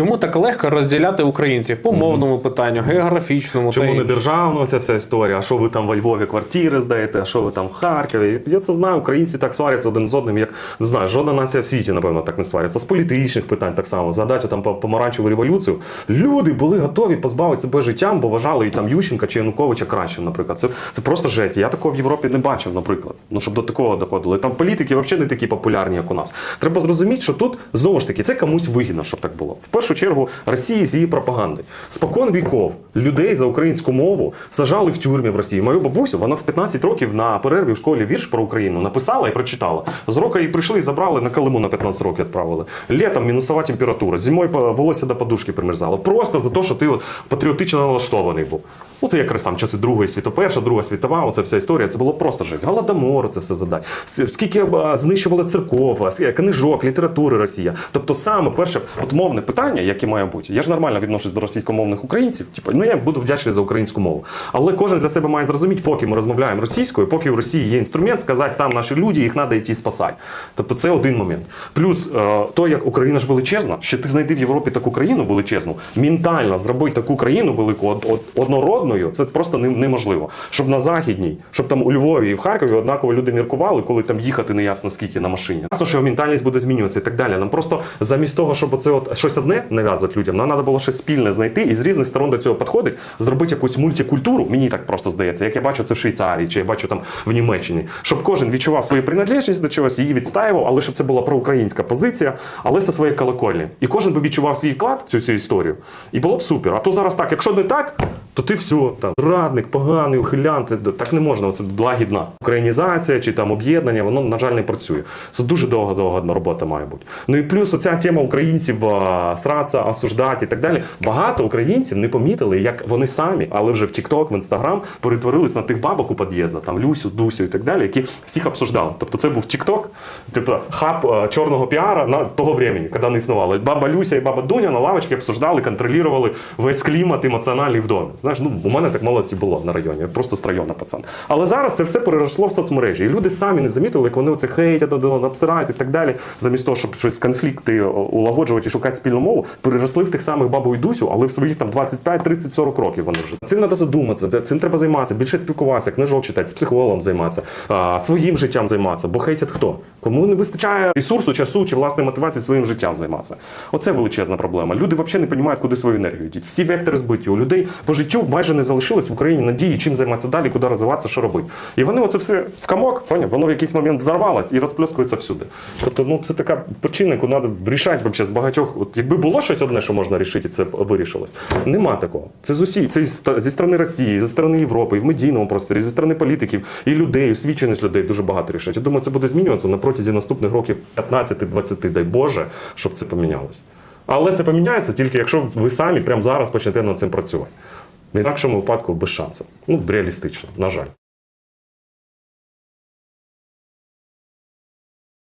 Чому так легко розділяти українців по мовному питанню, географічному Чому та не іншому? державна ця вся історія? А що ви там во Львові квартири здаєте? А що ви там в Харкові? Я це знаю. Українці так сваряться один з одним, як не знаю, жодна нація в світі, напевно, так не сваряться. З політичних питань так само. Згадайте там по- помаранчеву революцію. Люди були готові позбавити себе життям, бо вважали і там Ющенка чи Януковича кращим, наприклад. Це, це просто жесть. Я такого в Європі не бачив, наприклад. Ну щоб до такого доходило. І там політики взагалі не такі популярні, як у нас. Треба зрозуміти, що тут знову ж таки це комусь вигідно, щоб так було. В першу чергу Росії з її пропагандою. Спокон віков людей за українську мову сажали в тюрмі в Росії. Мою бабусю вона в 15 років на перерві в школі вірш про Україну написала і прочитала. З року її прийшли і забрали на Калиму на 15 років відправили. Літом мінусова температура, зимою волосся до подушки примерзало. Просто за те, що ти от патріотично налаштований був. Ну, це якраз там часи Другої світової, перша, Друга світова, оце вся історія. Це було просто жесть. Голодомор, це все задай. Скільки е, знищували церков, книжок, літератури Росія. Тобто, саме перше от мовне питання, яке має бути. Я ж нормально відношусь до російськомовних українців. Типу, ну я буду вдячний за українську мову. Але кожен для себе має зрозуміти, поки ми розмовляємо російською, поки в Росії є інструмент, сказати, там наші люди, їх треба йти спасати. Тобто, це один момент. Плюс е, то, як Україна ж величезна, ще ти знайди в Європі таку країну величезну, ментально зробити таку країну велику од- од- однородною, це просто неможливо. Щоб на західній, щоб там у Львові і в Харкові однаково люди міркували, коли там їхати не ясно скільки на машині. Ясно, що ментальність буде змінюватися і так далі. Нам просто замість того, щоб оце от щось одне нав'язувати людям, нам треба було щось спільне знайти і з різних сторон до цього підходить, зробити якусь мультикультуру. Мені так просто здається, як я бачу це в Швейцарії, чи я бачу там в Німеччині, щоб кожен відчував свою приналежність до чогось, її відстаював, але щоб це була проукраїнська позиція, але зі своєї колокольні. І кожен би відчував свій вклад в цю всю історію. І було б супер. А то зараз так, якщо не так, то ти все, там радник, поганий, ухилянт, так не можна. Це лагідна українізація чи там об'єднання, воно, на жаль, не працює. Це дуже довга-довга робота має бути. Ну і плюс оця тема українців а, сратися, осуждати і так далі. Багато українців не помітили, як вони самі, але вже в TikTok, в Instagram перетворились на тих бабок у під'їздах, там Люсю, Дусю і так далі, які всіх обсуждали. Тобто це був TikTok, типу хаб чорного піара на того времени, коли не існувало. Баба Люся і баба Дуня на лавочці обсуждали, контролювали весь клімат емоціональний в домі. Знаєш, ну у мене так молодості було на районі, просто з району пацан. Але зараз це все переросло в соцмережі. І люди самі не замітили, як вони оце хейтять, обсирають і так далі. Замість того, щоб щось конфлікти улагоджувати і шукати спільну мову, переросли в тих самих бабу і Дусю, але в своїх там 25, 30, 40 років вони вже. Цим треба задуматися, цим треба займатися, більше спілкуватися, книжок читати, з психологом займатися, своїм життям займатися. Бо хейтять хто? Кому не вистачає ресурсу, часу чи власної мотивації своїм життям займатися. Оце величезна проблема. Люди взагалі не розуміють, куди свою енергію йдіть. Всі вектори збиті. У людей по життю майже не залишилось в Україні надії, чим займатися далі, куди розвиватися, що робити. І вони оце все в комок, поняв? воно в якийсь момент взорвалось і розплескується всюди. Тобто, ну це така причина, яку треба вирішати з багатьох. От якби було щось одне, що можна рішити, і це вирішилось. Нема такого. Це з усі, це зі сторони Росії, зі сторони Європи, і в медійному просторі, зі сторони політиків, і людей, освіченість людей дуже багато рішать. Я думаю, це буде змінюватися на протязі наступних років 15-20, дай Боже, щоб це помінялось. Але це поміняється тільки якщо ви самі прямо зараз почнете над цим працювати. В інакшому випадку без шансів. Ну, реалістично, на жаль.